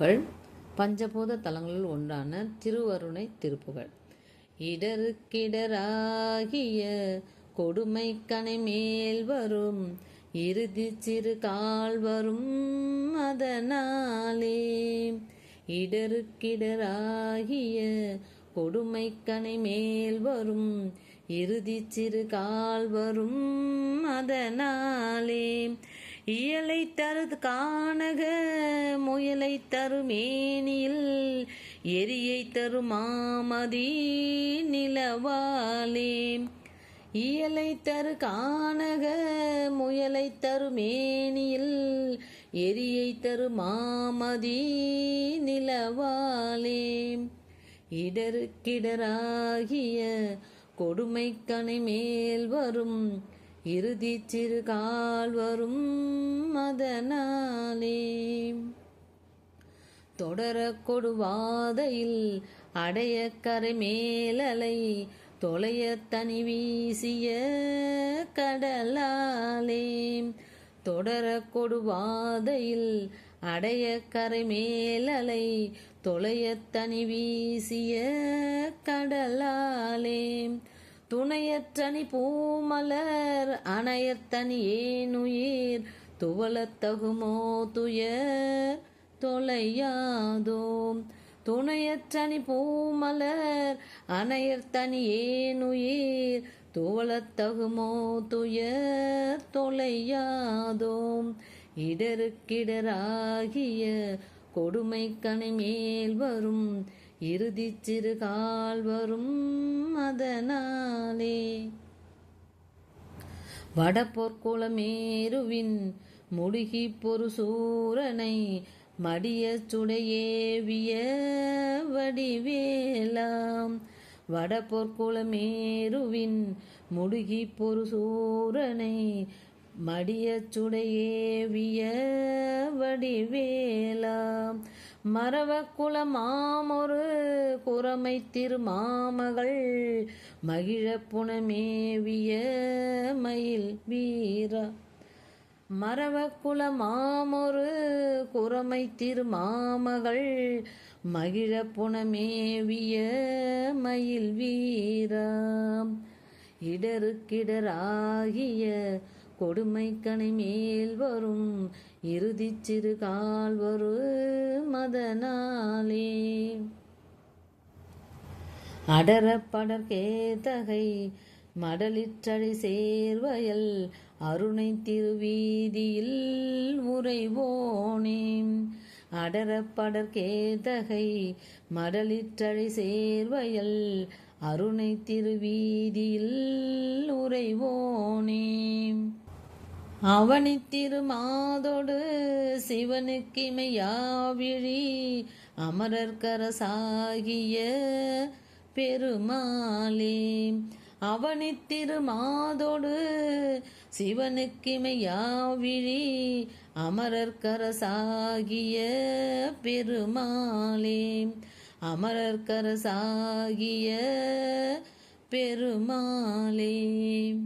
புகழ் பஞ்சபூத தலங்களில் ஒன்றான திருவருணை திருப்புகழ். இடருக்கிடராகிய கொடுமை கனை மேல் வரும் இறுதி சிறு கால் வரும் அதனாலே. இடருக்கிடராகிய கொடுமை கனை மேல் வரும் இறுதி சிறு கால் வரும் அதனாலே. இயலை தருது காணக முயலை தருமேனியில் எரியை தருமாமதி நிலவாலே இயலை தரு காணக முயலை தருமேனியில் எரியை தருமாமதி நிலவாலே இடருக்கிடராகிய கொடுமை கனை மேல் வரும் இறுதி சிறு கால் வரும் அதனாலே தொடர கொடுவாதையில் அடைய கரை மேலலை தொலைய தனி வீசிய கடலாலே. தொடர கொடுவாதையில் அடைய கரை மேலலை தொலைய தனி வீசிய கடலாலே. துணையற்றனி பூமலர் அணையத்தனி ஏனுயிர் துவளத்தகுமோ துயர் தொலையாதோம். துணையற்றனி பூமலர் அணையர்த்தனி ஏனுயிர் துவளத்தகுமோ துயர் தொலையாதோம். இடருக்கிடராகிய கொடுமை கனை மேல் வரும் இறுதி சிறு கால் வரும். அதனாலே வடபொற்குளமேருவின் முடுகி பொறு சூரனை மடிய சுடையேவிய வடிவேலாம். வடபொற்குளமேருவின் முடுகி பொறு சூரனை மடிய சுடையேவிய வடிவேலாம். மரவ குலமாமொரு குறமை திருமாமகள். மகிழ புனமேவிய மயில் வீரா. மரவ குலமாமொரு குறமை திருமாமகள். மகிழ புனமேவிய மயில் வீராம். இடருக்கிடராகிய கொடுமை மேல் வரும். இறுதி சிறு கால் வரு மதனாலே. அடர படற்கேதகை மடலிற்றடை சேர்வயல் அருணை திருவீதியில் உறைவோனே. அடர படற்கேதகை சேர்வயல் அருணை திருவீதியில் உறைவோனே. அவனித்திருமாதோடு சிவனுக்கிமையாவிழி அமரர்கரசாகிய பெருமாளே. அவனித்திருமாதோடு சிவனுக்கிமையாவிழி அமரர்கரசாகிய பெருமாளே. அமரர்கரசாகிய பெருமாளே.